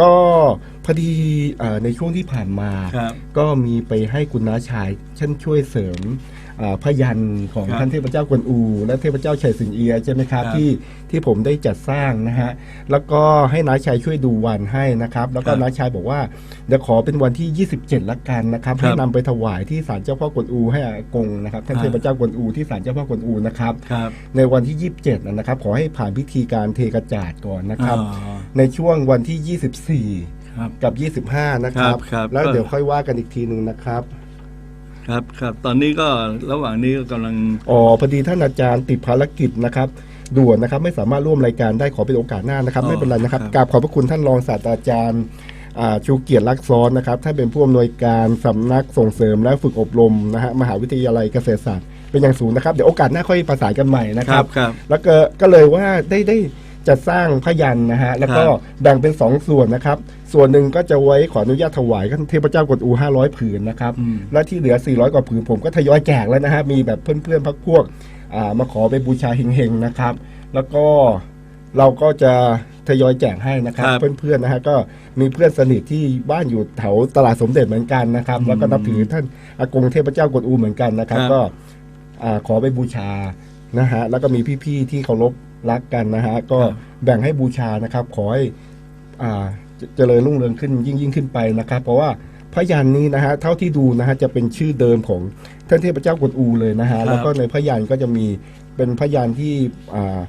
ก็พอดีเอ่อในช่วงที่ผ่านมาครับก็มีไปให้คุณน้าชายท่านช่วยเสริมอ่าพยันของครับท่านเทพเจ้ากวนอู และเทพเจ้าชัยสิงเอียะใช่ไหมครับครับที่ที่ผมได้จัดสร้างนะฮะแล้วก็ให้น้าชายช่วยดูวันให้นะครับ แล้วก็ครับน้าชายบอกว่าเดี๋ยวขอเป็นวันที่ 27ละกันนะครับครับให้นำไปถวายที่ศาลเจ้าพ่อกวนอูให้อากงนะครับท่านอ่าเทพเจ้ากวนอูที่ศาลเจ้าพ่อกวนอูนะครับครับในวันที่ 27นะนะครับขอให้ผ่านพิธีการเทกระจาดก่อนนะครับอ๋อ ในช่วงวันที่24ครับกับ 25 นะครับ ครับครับแล้วก็ เดี๋ยวค่อยว่ากันอีกทีหนึ่งนะครับ ครับครับตอนนี้ก็ระหว่างนี้ก็กำลังอ๋อพอดีท่านอาจารย์ติดภารกิจนะครับ ด่วนนะครับไม่สามารถร่วมรายการได้ขอเป็นโอกาสหน้านะครับอ๋อไม่เป็นไรนะครับครับกราบขอบพระคุณท่านรองศาสตราจารย์อ่าชูเกียรติลักษณ์ซ้อนนะครับท่านเป็นผู้อำนวยการสำนักส่งเสริมและฝึกอบรมนะฮะมหาวิทยาลัยเกษตรศาสตร์เป็นอย่างสูงนะครับเดี๋ยวโอกาสหน้าค่อยประสานกันใหม่นะคครัรับบครับ แล้วก็ก็เลยว่าได้ได้ จัดสร้างพยันนะฮะ แล้วก็ครับแบ่งเป็นสองส่วนนะครับ ส่วนหนึ่งก็จะไว้ขออนุญาตถวายท่านเทพเจ้ากวนอู500 ผืนนะครับอืมและที่เหลือ 400 กว่าผืนผมก็ทยอยแจกแล้วนะฮะ มีแบบเพื่อนๆพักพวกอ่ามาขอไปบูชาเฮงๆนะครับ แล้วก็เราก็จะทยอยแจกให้นะครับครับ เพื่อนๆนะฮะก็มีเพื่อนสนิทที่บ้านอยู่แถวตลาดสมเด็จเหมือนกันนะครับอืมแล้วก็นับถือท่านอากงเทพเจ้ากวนอูเหมือนกันนะครับครับก็อาขอไปบูชานะฮะแล้วก็มีพี่ๆที่เคารพ รักกันนะฮะก็แบ่งให้บูชานะครับ ขอให้อ่าเจเจริญรุ่งเรืองขึ้นยิ่งยิ่งขึ้นไปนะครับ เพราะว่าพยันนี้นะฮะเท่าที่ดูนะฮะจะเป็นชื่อเดิมของท่านเทพเจ้ากวนอูเลยนะฮะครับแล้วก็ในพยันก็จะมีเป็นพยันที่อ่า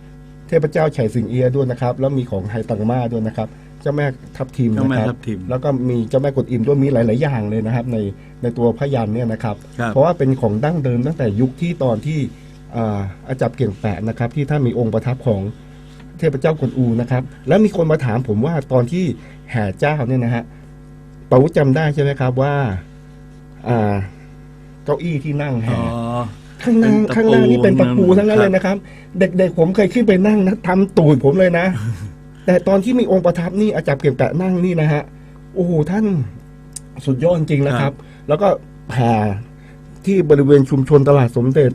เทพเจ้าไฉสิงเอียะด้วยนะครับ แล้วมีของไฮตังมาด้วยนะครับเจ้าแม่ทับทิมเจ้านะแม่ครับทับทิมแล้วก็มีเจ้าแม่กวนอิมด้วยมีหลาย ๆ อย่างเลยนะครับ ในในตัวพยันเนี่ยนะครับครับเพราะว่าเป็นของดั้งเดิมตั้งแต่ยุคที่ตอนที่ อ่าอาจับเก่งแปะนะครับ ที่ท่านมีองค์ประทับของเทพเจ้ากวนอูนะครับ แล้วมีคนมาถามผมว่าตอนที่แห่เจ้าเนี่ยนะฮะปาวุธจำได้ใช่ไหมครับว่า อ่า เก้าอี้ที่นั่งแห่อ๋อข้างหน้าเป็นตะปูข้างหน้านี่เป็นตะปูทั้งนั้นครับเลยนะครับ เด็กๆผมเคยขึ้นไปนั่งนะทำตูดผมเลยนะ แต่ตอนที่มีองค์ประทับนี่อาจารย์เก่งแปะนั่งนี่นะฮะโอ้โหท่านสุดยอดจริงนะครับ แล้วก็แผ่ที่บริเวณชุมชนตลาดสมเด็จ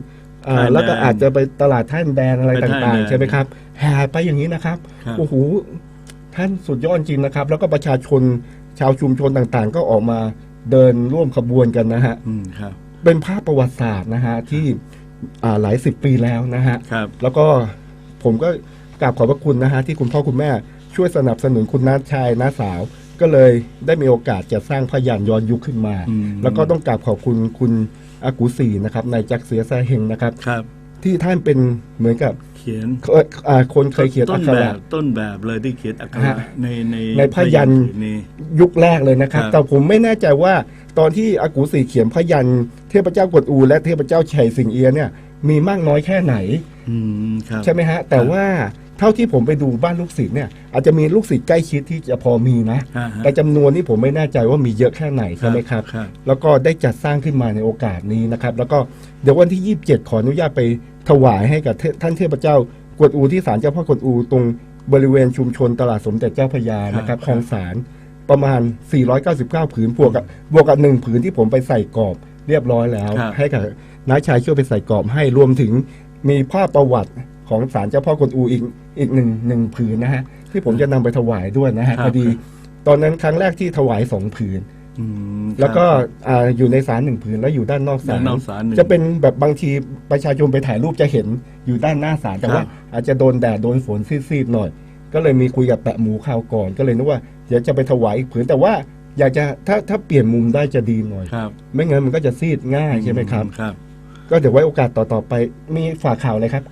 อ่าท่าแดงแล้วก็อาจจะไปตลาดท่านแดงอะไรไปท่าต่างแดงๆ ใช่ไหมครับแห่ไปอย่างนี้นะครับครับ โอ้โหท่านสุดยอดจริงนะครับ แล้วก็ประชาชนชาวชุมชนต่างๆ ก็ออกมาเดินร่วมขบวนกันนะฮะอืมครับเป็นภาพประวัติศาสตร์นะฮะที่อ่าหลายสิบปีแล้วนะฮะ ครับ แล้วก็ผมก็กราบขอบพระคุณนะฮะที่คุณพ่อคุณแม่ช่วยสนับสนุนคุณน้าชายน้าสาว ก็เลยได้มีโอกาสจะสร้างพยานย้อนยุคขึ้นมา อืม แล้วก็ต้องกราบขอบคุณคุณ อากูสีนะครับนายจักรเสียแซเฮงนะครับ ครับ ที่ท่านเป็นเหมือนกับเขียนเอ่ออ่าคนเคยเขียนต้อันกขแบระ บต้นแบบเลยที่เขียนอักขฮะระในในในพยัญชนะนี้ ยุคแรกเลยนะครับ ครับแต่ผมไม่แน่ใจว่าตอนที่อากูสีเขียนพยันเทพเจ้ากวนอูและเทพเจ้าชัยสิงเอียะเนี่ยมีมากน้อยแค่ไหน อืมครับ ใช่ไหมฮะ แต่ว่า เท่าที่ผมไปดูบ้านลูกศิษย์เนี่ยอาจจะมีลูกศิษย์ใกล้ชิดที่จะพอมีนะฮะฮะ แต่จำนวนนี้ผมไม่แน่ใจว่ามีเยอะแค่ไหนใช่ไหมครับ ครับแล้วก็ได้จัดสร้างขึ้นมาในโอกาสนี้นะครับ แล้วก็เดี๋ยววันที่ 27 ขออนุญาตไปถวายให้กับเทท่านเทพเจ้ากวนอูที่ศาลเจ้าพ่อกวนอูตรงบริเวณชุมชนตลาดสมเด็จเจ้าพระยานะครับครับคลองสารประมาณ 499 ผืนบวกกับบวกกับหนึ่งผืนที่ผมไปใส่กรอบเรียบร้อยแล้ว ครับ ให้กับน้าชายช่วยไปใส่กรอบให้รวมถึงมีภาพประวัติ ของศาลเจ้าพ่อกวนอูอีกอีกหนึ่งหนึ่งผืนนะฮะที่ผมจะนำไปถวายด้วยนะฮะครับพอดี ตอนนั้นครั้งแรกที่ถวายสองผืนอืมแล้วก็ครับอ่าอยู่ในศาลหนึ่งผืนแล้วอยู่ด้านนอกศาด้าลนนอกศาลหนึ่งจะเป็นแบบบางทีประชาชนไปถ่ายรูปจะเห็นอยู่ด้านหน้าศาลแต่ครับว่าอาจจะโดนแดดโดนฝนซีดๆหน่อย ก็เลยมีคุยกับแปะหมูข่าวก่อนก็เลยนึกว่าเดี๋ยวจะไปถวายอีกผืนแต่ว่าอยากจะถ้าถ้าเปลี่ยนมุมได้จะดีหน่อยครับไม่งั้นมันก็จะซีดง่ายใช่ไหมครับครับ ก็เดี๋ยวไว้โอกาสต่อๆไปมีฝากข่าวเลยครับ